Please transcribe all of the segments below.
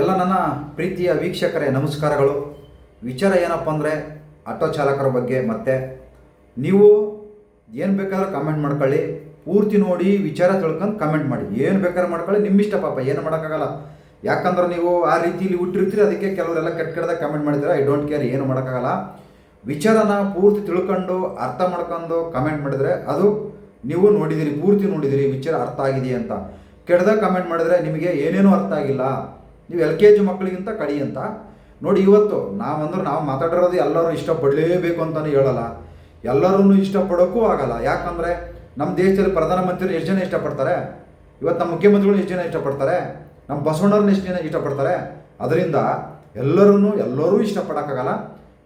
ಎಲ್ಲ ನನ್ನ ಪ್ರೀತಿಯ ವೀಕ್ಷಕರೇ, ನಮಸ್ಕಾರಗಳು. ವಿಚಾರ ಏನಪ್ಪ ಅಂದರೆ, ಆಟೋ ಚಾಲಕರ ಬಗ್ಗೆ ಮತ್ತೆ ನೀವು ಏನು ಬೇಕಾದ್ರೂ ಕಮೆಂಟ್ ಮಾಡ್ಕೊಳ್ಳಿ. ಪೂರ್ತಿ ನೋಡಿ ವಿಚಾರ ತಿಳ್ಕೊಂಡು ಕಮೆಂಟ್ ಮಾಡಿ. ಏನು ಬೇಕಾದ್ರೂ ಮಾಡ್ಕೊಳ್ಳಿ ನಿಮ್ಮ ಇಷ್ಟ ಪಾಪ, ಏನು ಮಾಡೋಕ್ಕಾಗಲ್ಲ. ಯಾಕಂದ್ರೆ ನೀವು ಆ ರೀತಿಯಲ್ಲಿ ಹುಟ್ಟಿರ್ತೀರಿ, ಅದಕ್ಕೆ ಕೆಲವರೆಲ್ಲ ಕೆಟ್ಟ ಕೆಟ್ಟದಾಗ ಕಮೆಂಟ್ ಮಾಡಿದ್ರೆ ಐ ಡೋಂಟ್ ಕೇರ್ ಏನು ಮಾಡೋಕ್ಕಾಗಲ್ಲ. ವಿಚಾರನ ಪೂರ್ತಿ ತಿಳ್ಕೊಂಡು, ಅರ್ಥ ಮಾಡ್ಕೊಂಡು ಕಮೆಂಟ್ ಮಾಡಿದರೆ ಅದು ನೀವು ನೋಡಿದಿರಿ, ಪೂರ್ತಿ ನೋಡಿದಿರಿ, ವಿಚಾರ ಅರ್ಥ ಆಗಿದೆಯಾ ಅಂತ. ಕೆಟ್ಟದಾಗ ಕಮೆಂಟ್ ಮಾಡಿದ್ರೆ ನಿಮಗೆ ಏನೇನೂ ಅರ್ಥ ಆಗಿಲ್ಲ. ನೀವು ಎಲ್ ಕೆ ಜಿ ಮಕ್ಕಳಿಗಿಂತ ಕಡಿ ಅಂತ. ನೋಡಿ ಇವತ್ತು ನಾವಂದ್ರೆ ನಾವು ಮಾತಾಡಿರೋದು ಎಲ್ಲರೂ ಇಷ್ಟಪಡಲೇಬೇಕು ಅಂತಲೂ ಹೇಳಲ್ಲ. ಎಲ್ಲರೂ ಇಷ್ಟಪಡೋಕ್ಕೂ ಆಗಲ್ಲ. ಯಾಕಂದರೆ ನಮ್ಮ ದೇಶದಲ್ಲಿ ಪ್ರಧಾನಮಂತ್ರಿ ಎಷ್ಟು ಜನ ಇಷ್ಟಪಡ್ತಾರೆ? ಇವತ್ತು ನಮ್ಮ ಮುಖ್ಯಮಂತ್ರಿಗಳು ಎಷ್ಟು ಜನ ಇಷ್ಟಪಡ್ತಾರೆ? ನಮ್ಮ ಬಸವಣ್ಣವ್ರನ್ನ ಎಷ್ಟು ಜನ ಇಷ್ಟಪಡ್ತಾರೆ? ಅದರಿಂದ ಎಲ್ಲರೂ ಎಲ್ಲರೂ ಇಷ್ಟಪಡೋಕ್ಕಾಗಲ್ಲ.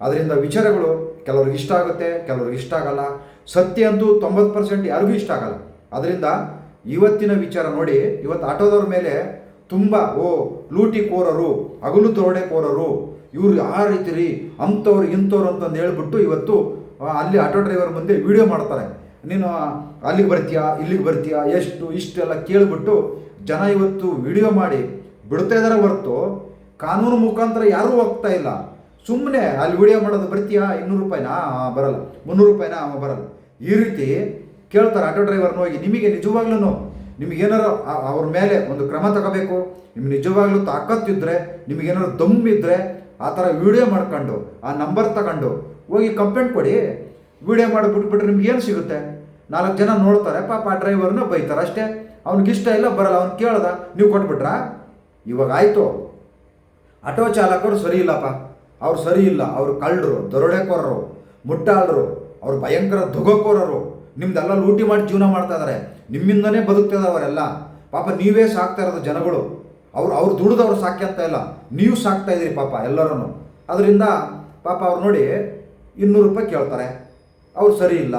ಅದರಿಂದ ವಿಚಾರಗಳು ಕೆಲವ್ರಿಗೆ ಇಷ್ಟ ಆಗುತ್ತೆ, ಕೆಲವ್ರಿಗೆ ಇಷ್ಟ ಆಗಲ್ಲ. ಸತ್ಯ ಅಂತೂ ತೊಂಬತ್ತು ಪರ್ಸೆಂಟ್ ಯಾರಿಗೂ ಇಷ್ಟ ಆಗಲ್ಲ. ಅದರಿಂದ ಇವತ್ತಿನ ವಿಚಾರ ನೋಡಿ, ಇವತ್ತು ಆಟೋದವ್ರ ಮೇಲೆ ತುಂಬ, ಓ ಲೂಟಿ ಕೋರರು ಹಗಲು ದರೋಡೆ ಕೋರರು ಇವ್ರು ಆ ರೀತಿ ರೀ, ಅಂಥವ್ರು, ಇಂಥವ್ರು ಅಂತಂದು ಹೇಳ್ಬಿಟ್ಟು ಇವತ್ತು ಅಲ್ಲಿ ಆಟೋ ಡ್ರೈವರ್ ಮುಂದೆ ವಿಡಿಯೋ ಮಾಡ್ತಾರೆ. ನೀನು ಅಲ್ಲಿಗೆ ಬರ್ತೀಯಾ, ಇಲ್ಲಿಗೆ ಬರ್ತೀಯಾ, ಎಷ್ಟು, ಇಷ್ಟೆಲ್ಲ ಕೇಳಿಬಿಟ್ಟು ಜನ ಇವತ್ತು ವಿಡಿಯೋ ಮಾಡಿ ಬಿಡ್ತಾ ಇದ್ದಾರೆ ಹೊರತು, ಕಾನೂನು ಮುಖಾಂತರ ಯಾರೂ ಹೋಗ್ತಾ ಇಲ್ಲ. ಸುಮ್ಮನೆ ಅಲ್ಲಿ ವಿಡಿಯೋ ಮಾಡೋದು ಬರ್ತೀಯಾ, ಇನ್ನೂರು ರೂಪಾಯಿನಾ? ಬರಲ್ಲ. ಮುನ್ನೂರು ರೂಪಾಯಿನಾ? ಬರಲ್ಲ. ಈ ರೀತಿ ಕೇಳ್ತಾರೆ ಆಟೋ ಡ್ರೈವರ್ನ ಹೋಗಿ. ನಿಮಗೆ ನಿಜವಾಗ್ಲೂ ನಿಮಗೇನಾರು ಅವ್ರ ಮೇಲೆ ಒಂದು ಕ್ರಮ ತಗೋಬೇಕು, ನಿಮ್ಗೆ ನಿಜವಾಗ್ಲೂ ತಾಕತ್ತಿದ್ರೆ, ನಿಮಗೇನಾದ್ರು ದಮ್ಮಿದ್ರೆ ಆ ಥರ ವಿಡಿಯೋ ಮಾಡ್ಕೊಂಡು, ಆ ನಂಬರ್ ತಗೊಂಡು ಹೋಗಿ ಕಂಪ್ಲೇಂಟ್ ಕೊಡಿ. ವಿಡಿಯೋ ಮಾಡಿ ಬಿಟ್ಬಿಟ್ರೆ ನಿಮ್ಗೆ ಏನು ಸಿಗುತ್ತೆ? ನಾಲ್ಕು ಜನ ನೋಡ್ತಾರೆ, ಪಾಪ ಆ ಡ್ರೈವರ್ನ ಬೈತಾರೆ ಅಷ್ಟೇ. ಅವ್ನಿಗೆ ಇಷ್ಟ ಇಲ್ಲ, ಬರಲ್ಲ, ಅವ್ನು ಕೇಳ್ದ, ನೀವು ಕೊಟ್ಬಿಟ್ರಾ? ಇವಾಗ ಆಯಿತು. ಆಟೋ ಚಾಲಕರು ಸರಿ ಇಲ್ಲಪ್ಪ. ಅವ್ರು ಸರಿ ಇಲ್ಲ. ಅವರು ಕಳ್ಳರು, ದರೋಡೆಕೋರರು, ಮುಟ್ಟಾಳರು, ಅವ್ರು ಭಯಂಕರ ದುಗೋಕೋರರು ನಿಮ್ದೆಲ್ಲ ಲೂಟಿ ಮಾಡಿ ಜೀವನ ಮಾಡ್ತಾ ಇದ್ದಾರೆ ನಿಮ್ಮಿಂದನೇ ಬದುಕ್ತಿದ್ದಾರೆ ಅವರೆಲ್ಲ. ಪಾಪ ನೀವೇ ಸಾಕ್ತಾ ಇರೋದು ಜನಗಳು. ಅವ್ರು ಅವ್ರು ದುಡಿದವ್ರು ಸಾಕ್ಯಂತ ಇಲ್ಲ. ನೀವು ಸಾಕ್ತಾ ಇದ್ದೀರಿ ಪಾಪ ಎಲ್ಲರೂ ಅದರಿಂದ ಪಾಪ ಅವ್ರು ನೋಡಿ ಇನ್ನೂರು ರೂಪಾಯಿ ಕೇಳ್ತಾರೆ. ಅವ್ರು ಸರಿ ಇಲ್ಲ.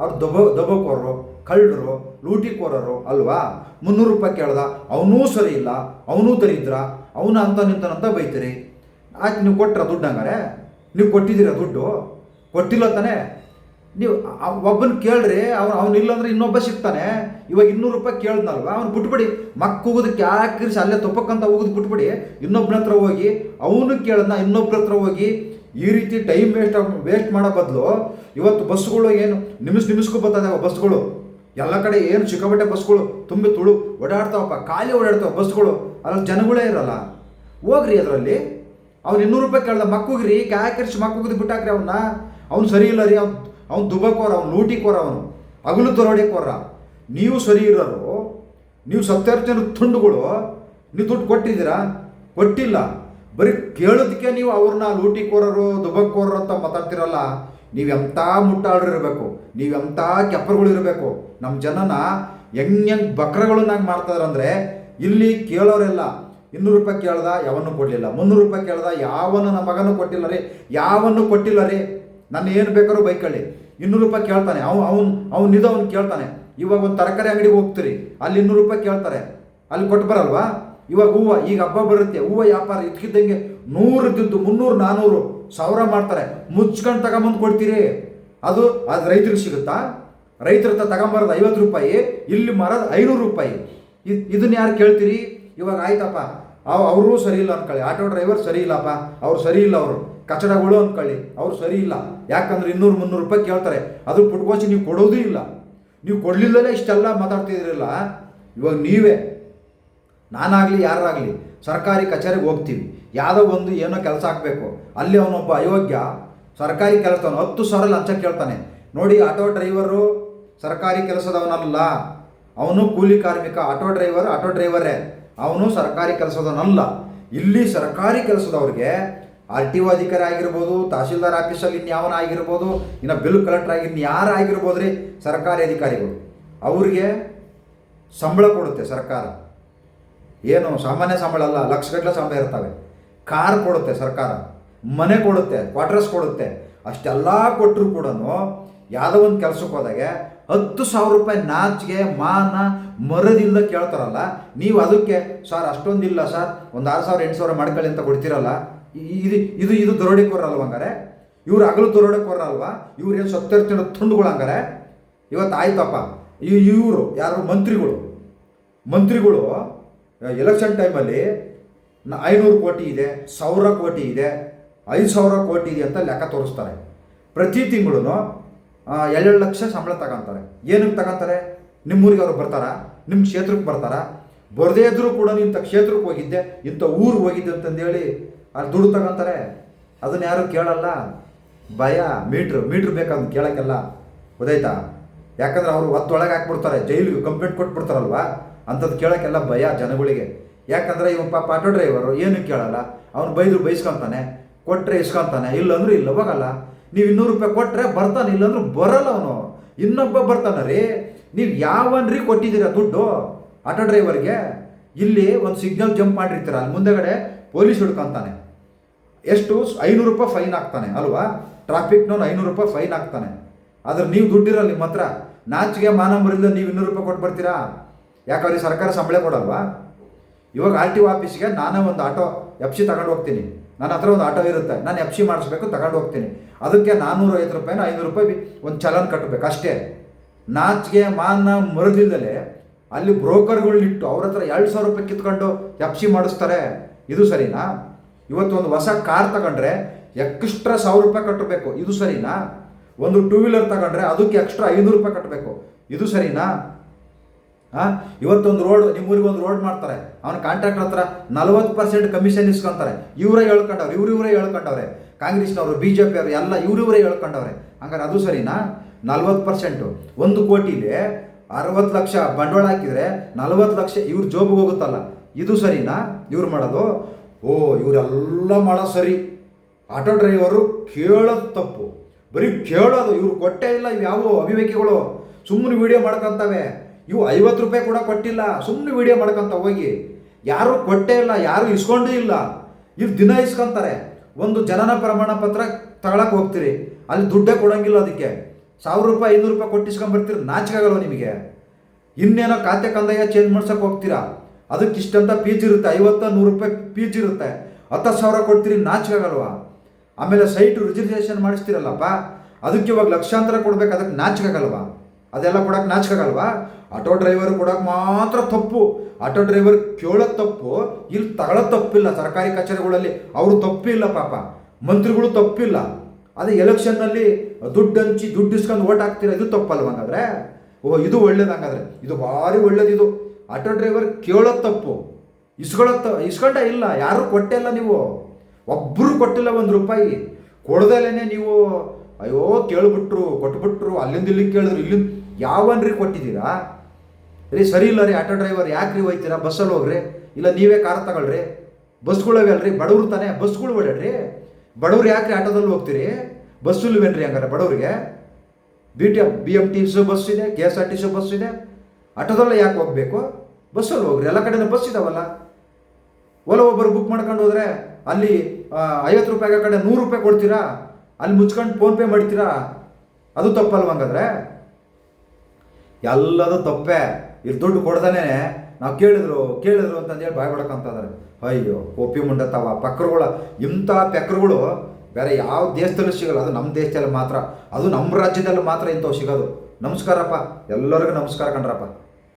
ಅವ್ರು ದೊಬ, ದೊಬಕೋರರು, ಕಳ್ಳರು, ಲೂಟಿಕೋರರು ಅಲ್ವಾ? ಮುನ್ನೂರು ರೂಪಾಯಿ ಕೇಳ್ದ. ಅವನೂ ಸರಿ ಇಲ್ಲ. ಅವನೂ ದರಿದ್ರ. ಅವನು ಅಂತ ನಿಂತನಂತ ಬೈತೀರಿ. ಆಯ್ತು, ನೀವು ಕೊಟ್ರ ದುಡ್ಡು ಹಂಗಾರೆ? ನೀವು ಕೊಟ್ಟಿದ್ದೀರಾ ದುಡ್ಡು? ಕೊಟ್ಟಿಲ್ಲ ತಾನೇ? ನೀವು ಒಬ್ಬನ ಕೇಳ್ರಿ, ಅವ್ನು ಅವ್ನು ಇನ್ನೊಬ್ಬ ಸಿಗ್ತಾನೆ. ಇವಾಗ ಇನ್ನೂರು ರೂಪಾಯಿ ಕೇಳ್ದಲ್ವ ಅವ್ನು ಬಿಟ್ಬಿಡಿ. ಮಕ್ಕ ಹೋಗೋದಕ್ಕೆ ಯಾಕಿರಿಸಿ ಅಲ್ಲೇ ತೊಪ್ಪಕ್ಕಂತ ಹೋಗೋದು ಬಿಟ್ಬಿಡಿ. ಇನ್ನೊಬ್ಬನ ಹತ್ರ ಹೋಗಿ, ಅವನು ಕೇಳದ್ನ ಇನ್ನೊಬ್ಬರ ಹತ್ರ ಹೋಗಿ ಈ ರೀತಿ ಟೈಮ್ ವೇಸ್ಟ್ ವೇಸ್ಟ್ ಮಾಡೋ ಬದಲು ಇವತ್ತು ಬಸ್ಗಳು ಏನು ನಿಮಿಷ ನಿಮಿಷಕ್ಕೂ ಬರ್ತದೆ ಬಸ್ಗಳು ಎಲ್ಲ ಕಡೆ ಏನು ಸಿಕ್ಕಾಪಟ್ಟೆ ಬಸ್ಗಳು ತುಂಬಿ ತುಳು ಓಡಾಡ್ತಾವಪ್ಪ, ಖಾಲಿ ಓಡಾಡ್ತಾವ ಬಸ್ಗಳು ಅದ್ರಲ್ಲಿ ಜನಗಳೇ ಇರಲ್ಲ. ಹೋಗ್ರಿ ಅದರಲ್ಲಿ. ಅವ್ನು ಇನ್ನೂರು ರೂಪಾಯಿ ಕೇಳ್ದ ಮಕ್ಕಳಿಗ್ರಿ ಕ್ಯಾಕರಿಸಿ ಮಕ್ಕಳಿಗೆ ಬಿಟ್ಟಾಕ್ರಿ ಅವನ್ನ ಅವ್ನು ಸರಿ ಇಲ್ಲ ರೀ, ಅವ್ನು ಅವ್ನು ದುಬಕೋರ, ಅವ್ನು ಲೂಟಿಕೋರ ಅವನು. ಹಗಲು ದರೋಡೆಕೋರ ನೀವು ಸರಿ ಇರೋರು, ನೀವು ಸತ್ಯಾರ್ಥ ತುಂಡುಗಳು, ನೀವು ದುಡ್ಡು ಕೊಟ್ಟಿದ್ದೀರಾ? ಕೊಟ್ಟಿಲ್ಲ. ಬರೀ ಕೇಳೋದಕ್ಕೆ ನೀವು ಅವ್ರನ್ನ ಲೂಟಿಕೋರರು, ದುಬಕೋರರು ಅಂತ ಮಾತಾಡ್ತಿರಲ್ಲ, ನೀವು ಎಂಥ ನೀವೆಂಥ ನೀವು ಎಂಥ ಕೆಪ್ಪರುಗಳು ಇರಬೇಕು ನಮ್ಮ ಜನನ ಹೆಂಗೆ ಹೆಂಗೆ ಬಕ್ರಗಳನ್ನಾಗಿ ಮಾಡ್ತಾರಂದ್ರೆ, ಇಲ್ಲಿ ಕೇಳೋರೆಲ್ಲ, ಇನ್ನೂರು ರೂಪಾಯಿ ಕೇಳ್ದ ಯಾವನ್ನೂ ಕೊಡಲಿಲ್ಲ, ಮುನ್ನೂರು ರೂಪಾಯಿ ಕೇಳ್ದ ಯಾವನು ನಮ್ಮ ಮಗನೂ ಕೊಟ್ಟಿಲ್ಲ ರೀ, ಯಾವನ್ನೂ ಕೊಟ್ಟಿಲ್ಲ ರೀ. ನನ್ನ ಏನು ಬೇಕಾದ್ರೂ ಬೈಕಳ್ಳಿ ಇನ್ನೂರು ರೂಪಾಯಿ ಕೇಳ್ತಾನೆ. ಅವ್ ಅವ್ನು ಅವ್ನು ಅವ್ನಿದು ಅವ್ನು ಕೇಳ್ತಾನೆ. ಇವಾಗ ಒಂದು ತರಕಾರಿ ಅಂಗಡಿಗೆ ಹೋಗ್ತೀರಿ. ಅಲ್ಲಿ ಇನ್ನೂರು ರೂಪಾಯಿ ಕೇಳ್ತಾರೆ. ಅಲ್ಲಿ ಕೊಟ್ಟು ಬರಲ್ವಾ? ಇವಾಗ ಹೂವು, ಈಗ ಹಬ್ಬ ಬರುತ್ತೆ. ಹೂವು ವ್ಯಾಪಾರ ಇದ್ಕಿದ್ದಂಗೆ ನೂರು ಇದ್ದಿದ್ದು ಮುನ್ನೂರು ನಾನ್ನೂರು ಸಾವಿರ ಮಾಡ್ತಾರೆ. ಮುಚ್ಕೊಂಡು ತಗೊಂಬಂದು ಕೊಡ್ತೀರಿ. ಅದು ಅದು ರೈತರಿಗೆ ಸಿಗುತ್ತಾ? ರೈತರ ಹತ್ರ ತಗೊಂಬರೋದು ಐವತ್ತು ರೂಪಾಯಿ, ಇಲ್ಲಿ ಮಾರೋದು ಐನೂರು ರೂಪಾಯಿ. ಇದ್ ಇದನ್ನ ಯಾರು ಕೇಳ್ತೀರಿ? ಇವಾಗ ಆಯ್ತಪ್ಪ. ಅವ್ ಅವರು ಸರಿ ಇಲ್ಲ ಅನ್ಕೊಳ್ಳಿ ಆಟೋ ಡ್ರೈವರ್ ಸರಿ ಇಲ್ಲಪ್ಪ. ಅವ್ರು ಸರಿ ಇಲ್ಲ ಅವರು. ಕಚಡಗಳು ಅಂದ್ಕೊಳ್ಳಿ ಅವ್ರು ಸರಿ ಇಲ್ಲ. ಯಾಕಂದ್ರೆ ಇನ್ನೂರು ಮುನ್ನೂರು ರೂಪಾಯಿ ಕೇಳ್ತಾರೆ. ಅದು ಪುಟ್ಕೋಸಿ ನೀವು ಕೊಡೋದೂ ಇಲ್ಲ. ನೀವು ಕೊಡಲಿಲ್ಲಲೇ ಇಷ್ಟೆಲ್ಲ ಮಾತಾಡ್ತಿದ್ರಲ್ಲ ಇವಾಗ ನೀವೇ. ನಾನಾಗಲಿ, ಯಾರಾಗಲಿ, ಸರ್ಕಾರಿ ಕಚೇರಿಗೆ ಹೋಗ್ತೀವಿ. ಯಾವುದೋ ಒಂದು ಏನೋ ಕೆಲಸ ಆಗಬೇಕು. ಅಲ್ಲಿ ಅವನೊಬ್ಬ ಅಯೋಗ್ಯ, ಸರ್ಕಾರಿ ಕೆಲಸದವನು, ಹತ್ತು ಸಾವಿರ ಲಂಚ ಕೇಳ್ತಾನೆ. ನೋಡಿ, ಆಟೋ ಡ್ರೈವರು ಸರ್ಕಾರಿ ಕೆಲಸದವನಲ್ಲ. ಅವನು ಕೂಲಿ ಕಾರ್ಮಿಕ, ಆಟೋ ಡ್ರೈವರ್ ಆಟೋ ಡ್ರೈವರೇ. ಅವನು ಸರ್ಕಾರಿ ಕೆಲಸದವನಲ್ಲ. ಇಲ್ಲಿ ಸರ್ಕಾರಿ ಕೆಲಸದವ್ರಿಗೆ ಆರ್ ಟಿ ಒ ಅಧಿಕಾರಿ ಆಗಿರ್ಬೋದು, ತಹಶೀಲ್ದಾರ್ ಆಫೀಸಲ್ಲಿ ಇನ್ಯಾವನ ಆಗಿರ್ಬೋದು, ಇನ್ನು ಬಿಲ್ ಕಲೆಕ್ಟರ್ ಆಗಿ ಯಾರು ಆಗಿರ್ಬೋದು ರೀ ಸರ್ಕಾರಿ ಅಧಿಕಾರಿಗಳು. ಅವ್ರಿಗೆ ಸಂಬಳ ಕೊಡುತ್ತೆ ಸರ್ಕಾರ. ಏನು ಸಾಮಾನ್ಯ ಸಂಬಳ ಅಲ್ಲ ಲಕ್ಷಗಟ್ಟಲೆ ಸಂಬಳ ಇರ್ತವೆ. ಕಾರ್ ಕೊಡುತ್ತೆ ಸರ್ಕಾರ. ಮನೆ ಕೊಡುತ್ತೆ ಕ್ವಾರ್ಟರ್ಸ್ ಕೊಡುತ್ತೆ. ಅಷ್ಟೆಲ್ಲ ಕೊಟ್ಟರು ಕೂಡ ಯಾವುದೋ ಒಂದು ಕೆಲಸಕ್ಕೆ ಹೋದಾಗೆ ಹತ್ತು ಸಾವಿರ ರೂಪಾಯಿ ನಾಚಿಗೆ, ಮಾನ ಮರದಿಂದ ಕೇಳ್ತಾರಲ್ಲ, ನೀವು ಅದಕ್ಕೆ, ಸರ್ ಅಷ್ಟೊಂದಿಲ್ಲ ಸರ್, ಒಂದು ಆರು ಸಾವಿರ, ಎಂಟು ಸಾವಿರ ಮಾಡ್ಕೊಳ್ಳಿ ಅಂತ ಕೊಡ್ತೀರಲ್ಲ ಇದು ಇದು ಇದು ದರೋಡೆಕೋರಲ್ವ ಹಂಗಾರೆ? ಇವ್ರು ಹಗಲು ದರೋಡೆಕೋರಲ್ವಾ ಇವ್ರು ಏನು ಸತ್ತರ್ತಿನ ತುಂಡುಗಳು ಹಂಗಾರೆ? ಇವತ್ತು ಆಯ್ತಪ್ಪ ಇವರು ಯಾರು? ಮಂತ್ರಿಗಳು. ಮಂತ್ರಿಗಳು ಎಲೆಕ್ಷನ್ ಟೈಮಲ್ಲಿ ಐನೂರು ಕೋಟಿ ಇದೆ, ಸಾವಿರ ಕೋಟಿ ಇದೆ, ಐದು ಸಾವಿರ ಕೋಟಿ ಇದೆ ಅಂತ ಲೆಕ್ಕ ತೋರಿಸ್ತಾರೆ. ಪ್ರತಿ ತಿಂಗಳು ಎರಡೆರಡು ಲಕ್ಷ ಸಂಬಳ ತಗೊಂತಾರೆ. ಏನಕ್ಕೆ ತಗೊಂತಾರೆ? ನಿಮ್ಮೂರಿಗೆ ಅವ್ರು ಬರ್ತಾರಾ? ನಿಮ್ಮ ಕ್ಷೇತ್ರಕ್ಕೆ ಬರ್ತಾರಾ? ಬರದೇ ಇದ್ರೂ ಕೂಡ ಇಂಥ ಕ್ಷೇತ್ರಕ್ಕೆ ಹೋಗಿದ್ದೆ, ಇಂಥ ಊರಿಗೆ ಹೋಗಿದ್ದೆ ಅಂತಂದೇಳಿ ಅಲ್ಲಿ ದುಡ್ಡು ತಗೊಂತಾರೆ. ಅದನ್ನ ಯಾರು ಕೇಳಲ್ಲ. ಭಯ, ಮೀಟ್ರ್ ಮೀಟ್ರ್ ಬೇಕಾದ್ ಕೇಳಕ್ಕೆಲ್ಲ. ಗೊತ್ತಾಯ್ತಾ? ಯಾಕಂದ್ರೆ ಅವರು ಒತ್ತೊಳಗೆ ಹಾಕ್ಬಿಡ್ತಾರೆ. ಜೈಲಿಗೆ ಕಂಪ್ಲೇಂಟ್ ಕೊಟ್ಬಿಡ್ತಾರಲ್ವಾ? ಅಂಥದ್ದು ಕೇಳೋಕ್ಕೆಲ್ಲ ಭಯ ಜನಗಳಿಗೆ. ಯಾಕಂದ್ರೆ ಇವ್ ಪಾಪ ಆಟೋ ಡ್ರೈವರು ಏನು ಕೇಳಲ್ಲ. ಅವ್ನು ಬೈದ್ರು ಬೈಸ್ಕೊಂತಾನೆ ಕೊಟ್ಟರೆ ಇಸ್ಕೊಂತಾನೆ, ಇಲ್ಲಂದ್ರೆ ಇಲ್ಲ, ಹೋಗಲ್ಲ. ನೀವು ಇನ್ನೂರು ರೂಪಾಯಿ ಕೊಟ್ಟರೆ ಬರ್ತಾನೆ, ಇಲ್ಲಂದ್ರೆ ಬರಲ್ಲ ಅವನು. ಇನ್ನೊಬ್ಬ ಬರ್ತಾನೆ, ರೀ. ನೀವು ಯಾವನ್ರಿ ಕೊಟ್ಟಿದ್ದೀರಾ ದುಡ್ಡು? ಆಟೋ ಡ್ರೈವರ್ಗೆ. ಇಲ್ಲಿ ಒಂದು ಸಿಗ್ನಲ್ ಜಂಪ್ ಮಾಡಿರ್ತೀರ. ಅಲ್ಲಿ ಮುಂದೆಗಡೆ ಪೊಲೀಸ್ ಹಿಡ್ಕೊಂತಾನೆ. ಎಷ್ಟು? ಐನೂರು ರೂಪಾಯಿ ಫೈನ್ ಹಾಕ್ತಾನೆ ಅಲ್ವಾ? ಟ್ರಾಫಿಕ್ನವ್ನು ಐನೂರು ರೂಪಾಯಿ ಫೈನ್ ಹಾಕ್ತಾನೆ ಆದ್ರೆ ನೀವು ದುಡ್ಡಿರಲ್ಲ ನಿಮ್ಮ ಹತ್ರ ನಾಚಿಗೆ ಮಾನಂಬರಿಂದ ನೀವು ಇನ್ನೂರು ರೂಪಾಯಿ ಕೊಟ್ಟು ಬರ್ತೀರಾ? ಯಾಕಂದ್ರೆ ಸರ್ಕಾರ ಸಂಬಳ ಕೊಡಲ್ವಾ? ಇವಾಗ ಆರ್ ಟಿ ಒ ಆಫೀಸ್ಗೆ ನಾನೇ ಒಂದು ಆಟೋ ಎಫ್ ಸಿ ತಗೊಂಡು ಹೋಗ್ತೀನಿ. ನನ್ನ ಹತ್ರ ಒಂದು ಆಟೋ ಇರುತ್ತೆ, ನಾನು ಎಫ್ ಸಿ ಮಾಡಿಸ್ಬೇಕು, ತಗೊಂಡು ಹೋಗ್ತೀನಿ. ಅದಕ್ಕೆ ನಾನ್ನೂರ ಐವತ್ತು ರೂಪಾಯಿನ ಐನೂರು ರೂಪಾಯಿ ಒಂದು ಚಲನ್ ಕಟ್ಟಬೇಕು ಅಷ್ಟೇ. ನಾಚಿಗೆ ಮಾನ ಮರದಿಲ್ಲದೆ ಅಲ್ಲಿ ಬ್ರೋಕರ್ಗಳನ್ನಿಟ್ಟು ಅವ್ರ ಹತ್ರ ಎರಡು ಸಾವಿರ ರೂಪಾಯಿ ಕಿತ್ಕೊಂಡು ಎಫ್ ಸಿ ಮಾಡಿಸ್ತಾರೆ. ಇದು ಸರಿನಾ? ಇವತ್ತು ಒಂದು ಹೊಸ ಕಾರ್ ತಗೊಂಡ್ರೆ ಎಕ್ಸ್ಟ್ರಾ ಸಾವಿರ ರೂಪಾಯಿ ಕಟ್ಟಬೇಕು. ಇದು ಸರಿನಾ? ಒಂದು ಟೂ ವೀಲರ್ ತಗೊಂಡ್ರೆ ಅದಕ್ಕೆ ಎಕ್ಸ್ಟ್ರಾ ಐನೂರು ರೂಪಾಯಿ ಕಟ್ಟಬೇಕು. ಇದು ಸರಿನಾ? ಹಾಂ ಇವತ್ತೊಂದು ರೋಡ್ ನಿಮ್ಮೂರಿಗೆ ಒಂದು ರೋಡ್ ಮಾಡ್ತಾರೆ. ಅವನ ಕಾಂಟ್ರಾಕ್ಟರ್ ಹತ್ರ ನಲವತ್ತು ಪರ್ಸೆಂಟ್ ಕಮಿಷನ್ ಇಸ್ಕೊಂತಾರೆ. ಇವರೇ ಹೇಳ್ಕೊಂಡವ್ರೆ ಇವ್ರು ಇವರೇ ಹೇಳ್ಕೊಂಡವ್ರೆ. ಕಾಂಗ್ರೆಸ್ನವರು ಬಿ ಜೆ ಪಿ ಅವರು ಎಲ್ಲ ಇವ್ರಿವರೇ ಹೇಳ್ಕೊಂಡವ್ರೆ. ಹಂಗಾರೆ ಅದು ಸರಿನಾ? ನಲ್ವತ್ತು ಪರ್ಸೆಂಟು ಒಂದು ಕೋಟಿಲಿ ಅರವತ್ತು ಲಕ್ಷ ಬಂಡವಾಳ ಹಾಕಿದ್ರೆ ನಲವತ್ತು ಲಕ್ಷ ಇವ್ರ ಜೋಬಿಗೆ ಹೋಗುತ್ತಲ್ಲ. ಇದು ಸರಿನಾ? ಇವ್ರು ಮಾಡೋದು? ಓ, ಇವರೆಲ್ಲ ಮಾಡೋ ಸರಿ. ಆಟೋ ಡ್ರೈವರು ಕೇಳೋದು ತಪ್ಪು. ಬರೀ ಕೇಳೋದು, ಇವ್ರು ಕೊಟ್ಟೇ ಇಲ್ಲ, ಇವು ಯಾವ ಅಭಿವ್ಯಕ್ತಿಗಳು ಸುಮ್ಮನೆ ವಿಡಿಯೋ ಮಾಡ್ಕೊಂತವೆ. ಇವು ಐವತ್ತು ರೂಪಾಯಿ ಕೂಡ ಕೊಟ್ಟಿಲ್ಲ ಸುಮ್ಮನೆ ವಿಡಿಯೋ ಮಾಡ್ಕೊಂತ ಹೋಗಿ. ಯಾರು ಕೊಟ್ಟೇ ಇಲ್ಲ, ಯಾರು ಇಸ್ಕೊಂಡೂ ಇಲ್ಲ. ಇವ್ರು ದಿನ ಇಸ್ಕೊಂತಾರೆ. ಒಂದು ಜನನ ಪ್ರಮಾಣ ಪತ್ರ ತಗೊಳಕ್ ಹೋಗ್ತೀರಿ. ಅಲ್ಲಿ ದುಡ್ಡೇ ಕೊಡಂಗಿಲ್ಲ ಅದಕ್ಕೆ. ಸಾವಿರ ರೂಪಾಯಿ, ಐನೂರು ರೂಪಾಯಿ ಕೊಟ್ಟು ಇಸ್ಕೊಂಬರ್ತೀರಿ ನಾಚಿಕಾಗಲ್ಲ ನಿಮಗೆ? ಇನ್ನೇನೋ ಖಾತೆ ಕಂದಾಯ ಚೇಂಜ್ ಮಾಡ್ಸಕ್ಕೆ ಹೋಗ್ತೀರಾ? ಅದಕ್ಕೆ ಇಷ್ಟಂತ ಜಿ ಇರುತ್ತೆ. ಐವತ್ತ ನೂರು ರೂಪಾಯಿ ಫೀಸ್ ಇರುತ್ತೆ. ಹತ್ತು ಸಾವಿರ ಕೊಡ್ತೀರಿ, ನಾಚಿಕಾಗಲ್ವಾ? ಆಮೇಲೆ ಸೈಟ್ ರಿಜಿಸ್ಟ್ರೇಷನ್ ಮಾಡಿಸ್ತೀರಲ್ಲಪ್ಪ. ಅದಕ್ಕೆ ಇವಾಗ ಲಕ್ಷಾಂತರ ಕೊಡ್ಬೇಕು, ಅದಕ್ಕೆ ನಾಚಿಕಾಗಲ್ವಾ? ಅದೆಲ್ಲ ಕೊಡಕ್ಕೆ ನಾಚಿಕಾಗಲ್ವಾ? ಆಟೋ ಡ್ರೈವರ್ ಕೊಡಕ್ಕೆ ಮಾತ್ರ ತಪ್ಪು. ಆಟೋ ಡ್ರೈವರ್ ಕೇಳೋ ತಪ್ಪು, ಇಲ್ಲಿ ತಗೊಳ್ಳೋ ತಪ್ಪಿಲ್ಲ. ಸರ್ಕಾರಿ ಕಚೇರಿಗಳಲ್ಲಿ ಅವರು ತಪ್ಪಿಲ್ಲ ಪಾಪ. ಮಂತ್ರಿಗಳು ತಪ್ಪಿಲ್ಲ. ಅದೇ ಎಲೆಕ್ಷನ್ನಲ್ಲಿ ದುಡ್ಡು ಹಂಚಿ, ದುಡ್ಡು ಇಸ್ಕೊಂಡು ಓಟ್ ಹಾಕ್ತೀರ? ಇದು ತಪ್ಪಲ್ವ ಹಂಗಾದ್ರೆ? ಓ ಇದು ಒಳ್ಳೇದು ಹಂಗಾದ್ರೆ. ಇದು ಭಾರಿ ಇದು. ಆಟೋ ಡ್ರೈವರ್ ಕೇಳೋದು ತಪ್ಪು. ಇಸ್ಕೊಳ್ಳೋ ಇಸ್ಕೊಂಡೇ ಇಲ್ಲ. ಯಾರು ಕೊಟ್ಟೆಲ್ಲ ನೀವು. ಒಬ್ಬರು ಕೊಟ್ಟಿಲ್ಲ ಒಂದು ರೂಪಾಯಿ. ಕೊಡ್ದಲೇನೆ ನೀವು, ಅಯ್ಯೋ, ಕೇಳ್ಬಿಟ್ರು, ಕೊಟ್ಬಿಟ್ರು, ಅಲ್ಲಿಂದ ಇಲ್ಲಿಗೆ ಕೇಳಿದ್ರು, ಇಲ್ಲಿಂದ ಯಾವನ್ರಿ ಕೊಟ್ಟಿದ್ದೀರಾ? ರೀ, ಸರಿ ಇಲ್ಲ ರೀ, ಆಟೋ ಡ್ರೈವರ್ ಯಾಕೆ ರೀ ಹೋಯ್ತೀರಾ? ಬಸ್ಸಲ್ಲಿ ಹೋಗ್ರಿ. ಇಲ್ಲ, ನೀವೇ ಕಾರ್ ತಗೊಳ್ರಿ. ಬಸ್ಗಳವೆ ಅಲ್ರಿ? ಬಡವ್ರು ತಾನೇ. ಬಸ್ಗಳು ಓಡಾಡ್ರಿ. ಬಡವ್ರು ಯಾಕೆ ಆಟೋದಲ್ಲಿ ಹೋಗ್ತೀರಿ? ಬಸ್ಸು ಇಲ್ವೇನ್ರಿ ಹಂಗಾರೆ ಬಡವ್ರಿಗೆ? B T B M T C bus ಇದೆ K S R T C bus ಇದೆ ಆಟೋದಲ್ಲೇ ಯಾಕೆ ಹೋಗಬೇಕು? ಬಸ್ಸಲ್ಲಿ ಹೋಗ್ರಿ, ಎಲ್ಲ ಕಡೆನೂ ಬಸ್ ಇದಾವಲ್ಲ. ಓಲೋ ಒಬ್ಬರು ಬುಕ್ ಮಾಡ್ಕೊಂಡು ಹೋದ್ರೆ ಅಲ್ಲಿ ಐವತ್ತು ರೂಪಾಯಿ ಕಡೆ ನೂರು ರೂಪಾಯಿ ಕೊಡ್ತೀರಾ? ಅಲ್ಲಿ ಮುಚ್ಕೊಂಡು ಫೋನ್ಪೇ ಮಾಡ್ತೀರಾ? ಅದು ತಪ್ಪಲ್ವ ಹಂಗಾದ್ರೆ? ಎಲ್ಲದೂ ತಪ್ಪೇ. ಇಲ್ಲಿ ದುಡ್ಡು ಕೊಡ್ದಾನೆ ನಾವು ಕೇಳಿದ್ರು ಕೇಳಿದ್ರು ಅಂತಂದೇಳಿ ಬಾಯ್ ಬಡಕಂತಂದ್ರೆ ಅಯ್ಯೋ ಒಪ್ಪಿ ಮುಂಡತ್ತವ, ಪಕ್ರಗಳ, ಇಂಥ ಪೆಕ್ರಗಳು ಬೇರೆ ಯಾವ ದೇಶದಲ್ಲೂ ಸಿಗಲ್ಲ. ಅದು ನಮ್ಮ ದೇಶದಲ್ಲಿ ಮಾತ್ರ, ಅದು ನಮ್ಮ ರಾಜ್ಯದಲ್ಲಿ ಮಾತ್ರ ಇಂಥವು ಸಿಗೋದು. ನಮಸ್ಕಾರಪ್ಪ. ಎಲ್ಲರಿಗೂ ನಮಸ್ಕಾರ ಕಣ್ರಪ್ಪ.